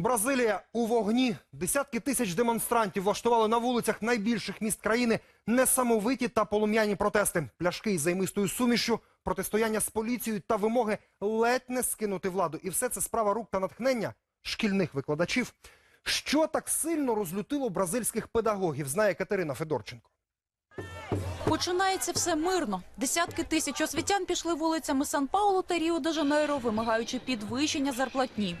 Бразилія у вогні. Десятки тисяч демонстрантів влаштували на вулицях найбільших міст країни несамовиті та полум'яні протести. Пляшки із займистою сумішю, протистояння з поліцією та вимоги ледь не скинути владу. І все це справа рук та натхнення шкільних викладачів. Що так сильно розлютило бразильських педагогів, знає Катерина Федорченко. Починається все мирно. Десятки тисяч освітян пішли вулицями Сан-Паулу та Ріо-де-Жанейро, вимагаючи підвищення зарплатні.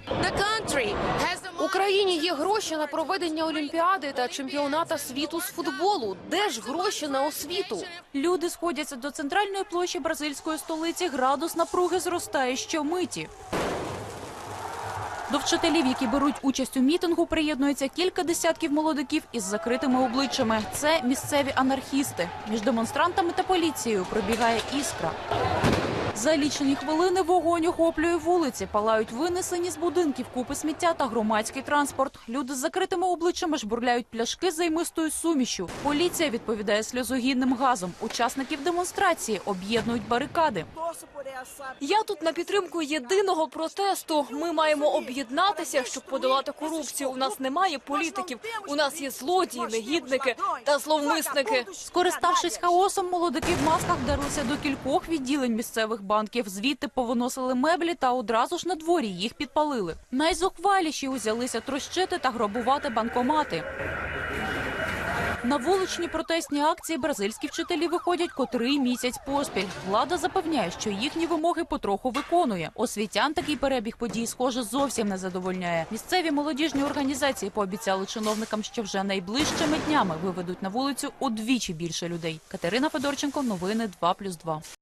У країні є гроші на проведення олімпіади та чемпіоната світу з футболу. Де ж гроші на освіту? Люди сходяться до центральної площі бразильської столиці. Градус напруги зростає щомиті. До вчителів, які беруть участь у мітингу, приєднується кілька десятків молодиків із закритими обличчями. Це місцеві анархісти. Між демонстрантами та поліцією пробігає іскра. За лічені хвилини вогонь охоплює вулиці, палають винесені з будинків купи сміття та громадський транспорт. Люди з закритими обличчями жбурляють пляшки займистою сумішю. Поліція відповідає сльозогінним газом. Учасників демонстрації об'єднують барикади. Я тут на підтримку єдиного протесту. Ми маємо об'єднатися, щоб подолати корупцію. У нас немає політиків. У нас є злодії, негідники та зловмисники. Скориставшись хаосом, молодики в масках вдарилися до кількох відділень місцевих банків. Звідти повиносили меблі та одразу ж на дворі їх підпалили. Найзухваліші узялися трощити та грабувати банкомати. На вуличні протестні акції бразильські вчителі виходять котрий місяць поспіль. Влада запевняє, що їхні вимоги потроху виконує. Освітян такий перебіг подій, схоже, зовсім не задовольняє. Місцеві молодіжні організації пообіцяли чиновникам, що вже найближчими днями виведуть на вулицю удвічі більше людей. Катерина Федорченко, новини 2+,2.